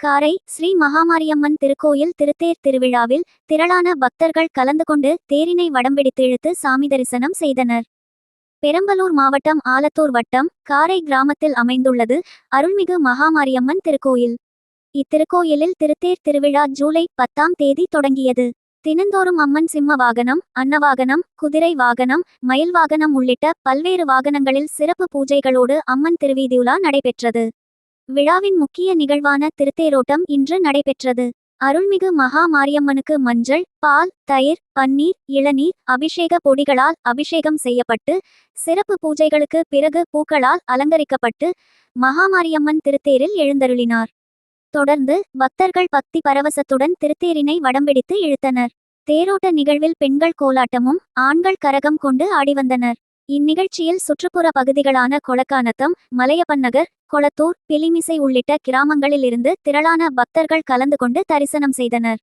காரை ஸ்ரீ மகாமாரியம்மன் திருக்கோயில் திருத்தேர் திருவிழாவில் திரளான பக்தர்கள் கலந்து கொண்டு தேரினை வடம்பிடித்து இழுத்து சாமி தரிசனம் செய்தனர். பெரம்பலூர் மாவட்டம் ஆலத்தூர் வட்டம் காரை கிராமத்தில் அமைந்துள்ளது அருள்மிகு மகாமாரியம்மன் திருக்கோயில். இத்திருக்கோயிலில் திருத்தேர் திருவிழா ஜூலை பத்தாம் தேதி தொடங்கியது. தினந்தோறும் அம்மன் சிம்ம வாகனம் அன்னவாகனம் குதிரை வாகனம் மயில் வாகனம் உள்ளிட்ட பல்வேறு வாகனங்களில் சிறப்பு பூஜைகளோடு அம்மன் திருவீதியுலா நடைபெற்றது. விழாவின் முக்கிய நிகழ்வான திருத்தேரோட்டம் இன்று நடைபெற்றது. அருள்மிகு மகா மாரியம்மனுக்கு மஞ்சள் பால் தயிர் பன்னீர் இளநீர் அபிஷேக பொடிகளால் அபிஷேகம் செய்யப்பட்டு சிறப்பு பூஜைகளுக்கு பிறகு பூக்களால் அலங்கரிக்கப்பட்டு மகாமாரியம்மன் திருத்தேரில் எழுந்தருளினார். தொடர்ந்து பக்தர்கள் பக்தி பரவசத்துடன் திருத்தேரினை வடம்பிடித்து இழுத்தனர். தேரோட்ட நிகழ்வில் பெண்கள் கோலாட்டமும் ஆண்கள் கரகம் கொண்டு ஆடி வந்தனர் இந்நிகழ்ச்சியில் சுற்றுப்புற பகுதிகளான கொளக்கானத்தம் மலையப்பநகர் கொளத்தூர் பிலிமிசை உள்ளிட்ட கிராமங்களில் இருந்து திரளான பக்தர்கள் கலந்து கொண்டு தரிசனம் செய்தனர்.